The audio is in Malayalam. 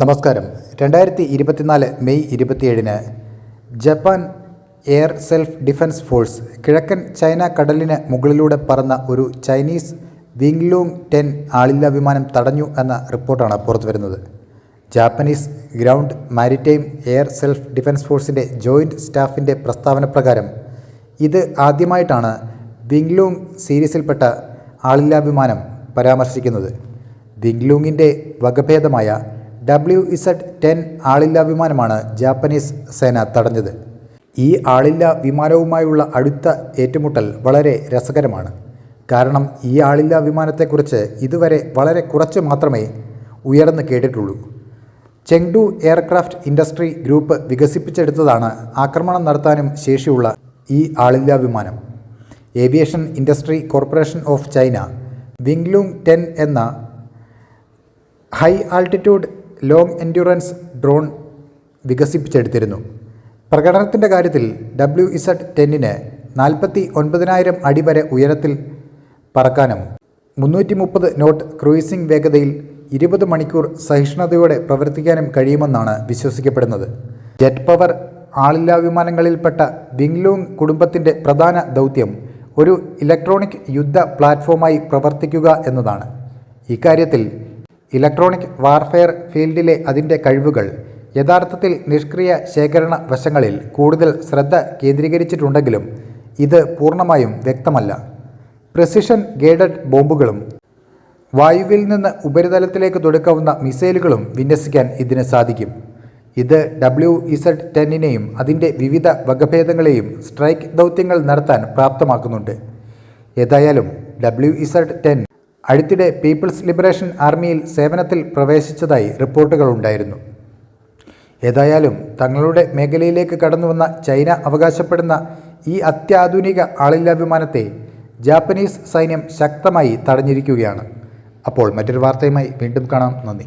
നമസ്കാരം. രണ്ടായിരത്തി ഇരുപത്തിനാല് മെയ് ഇരുപത്തിയേഴിന് Japan air self defence force കിഴക്കൻ ചൈന കടലിന് മുകളിലൂടെ പറന്ന ഒരു ചൈനീസ് വിങ്ലൂങ് ടെൻ ആളില്ലാ വിമാനം തടഞ്ഞു എന്ന റിപ്പോർട്ടാണ് പുറത്തുവരുന്നത്. Japanese ground maritime air self defence ഫോഴ്സിന്റെ ജോയിന്റ് സ്റ്റാഫിന്റെ പ്രസ്താവന പ്രകാരം ഇത് ആദ്യമായിട്ടാണ് വിങ്ലൂങ് സീരീസിൽപ്പെട്ട ആളില്ലാ വിമാനം പരാമർശിക്കുന്നത്. വിങ്ലൂങ്ങിന്റെ വകഭേദമായ ഡബ്ല്യു ഇസഡ് ടെൻ ആളില്ലാ വിമാനമാണ് ജാപ്പനീസ് സേന തടഞ്ഞത്. ഈ ആളില്ലാ വിമാനവുമായുള്ള അടുത്ത ഏറ്റുമുട്ടൽ വളരെ രസകരമാണ്. കാരണം ഈ ആളില്ലാ വിമാനത്തെക്കുറിച്ച് ഇതുവരെ വളരെ കുറച്ച് മാത്രമേ ഉയർന്നു കേട്ടിട്ടുള്ളൂ. ചെങ്ഡു എയർക്രാഫ്റ്റ് ഇൻഡസ്ട്രി ഗ്രൂപ്പ് വികസിപ്പിച്ചെടുത്തതാണ് ആക്രമണം നടത്താനും ശേഷിയുള്ള ഈ ആളില്ലാ വിമാനം. Aviation industry corporation of China Wing Loong ten എന്ന high altitude long endurance drone വികസിപ്പിച്ചെടുത്തിരുന്നു. പ്രകടനത്തിന്റെ കാര്യത്തിൽ ഡബ്ല്യു ഇസഡ് ടെന്നിന് നാൽപ്പത്തി ഒൻപതിനായിരം അടി വരെ ഉയരത്തിൽ പറക്കാനും മുന്നൂറ്റി മുപ്പത് നോട്ട് ക്രൂയിസിംഗ് വേഗതയിൽ ഇരുപത് മണിക്കൂർ സഹിഷ്ണുതയോടെ പ്രവർത്തിക്കാനും കഴിയുമെന്നാണ് വിശ്വസിക്കപ്പെടുന്നത്. ജെറ്റ് പവർ ആളില്ലാ വിമാനങ്ങളിൽപ്പെട്ട വിങ്ലൂങ് കുടുംബത്തിന്റെ പ്രധാന ദൗത്യം ഒരു ഇലക്ട്രോണിക് യുദ്ധ പ്ലാറ്റ്ഫോമായി പ്രവർത്തിക്കുക എന്നതാണ്. ഇക്കാര്യത്തിൽ ഇലക്ട്രോണിക് വാർഫെയർ ഫീൽഡിലെ അതിന്റെ കഴിവുകൾ യഥാർത്ഥത്തിൽ നിഷ്ക്രിയ ശേഖരണ വശങ്ങളിൽ കൂടുതൽ ശ്രദ്ധ കേന്ദ്രീകരിച്ചിട്ടുണ്ടെങ്കിലും ഇത് പൂർണമായും വ്യക്തമല്ല. പ്രിസിഷൻ ഗേഡഡ് ബോംബുകളും വായുവിൽ നിന്ന് ഉപരിതലത്തിലേക്ക് തൊടുക്കാവുന്ന മിസൈലുകളും വിന്യസിക്കാൻ ഇതിന് സാധിക്കും. ഇത് ഡബ്ല്യു ഇസഡ് ടെന്നിനെയും അതിന്റെ വിവിധ വകഭേദങ്ങളെയും സ്ട്രൈക്ക് ദൗത്യങ്ങൾ നടത്താൻ പ്രാപ്തമാക്കുന്നുണ്ട്. ഏതായാലും ഡബ്ല്യു ഇസഡ് ടെൻ അടുത്തിടെ പീപ്പിൾസ് ലിബറേഷൻ ആർമിയിൽ സേവനത്തിൽ പ്രവേശിച്ചതായി റിപ്പോർട്ടുകളുണ്ടായിരുന്നു ഏതായാലും തങ്ങളുടെ മേഖലയിലേക്ക് കടന്നുവന്ന ചൈന അവകാശപ്പെടുന്ന ഈ അത്യാധുനിക ആളില്ലാ വിമാനത്തെ ജാപ്പനീസ് സൈന്യം ശക്തമായി തടഞ്ഞിരിക്കുകയാണ്. അപ്പോൾ മറ്റൊരു വാർത്തയുമായി വീണ്ടും കാണാം. നന്ദി.